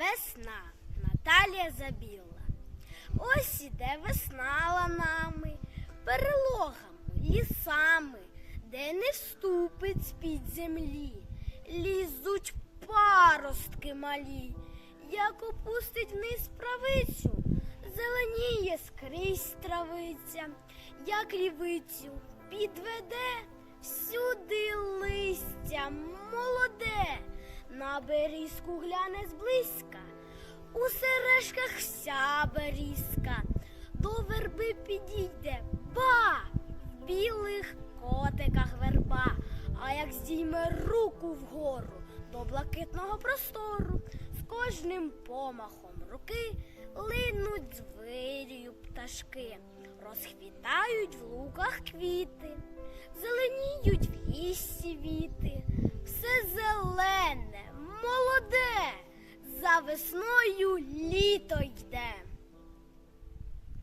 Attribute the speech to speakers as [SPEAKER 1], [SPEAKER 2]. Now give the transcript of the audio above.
[SPEAKER 1] Весна. Наталія Забіла. Ось іде весна ланами, перелогами, лісами, де не вступить з-під землі, лізуть паростки малі, як опустить вниз правицю, зеленіє скрізь травиця, як лівицю підведе всюди листя молоде, на берізку гляне сережках вся берізка, до верби підійде ба, в білих котиках верба, а як здійме руку вгору до блакитного простору, з кожним помахом руки линуть з пташки, розхвітають в луках квіти, зеленіють в лісі віти, все зелене, молоде, за весною літо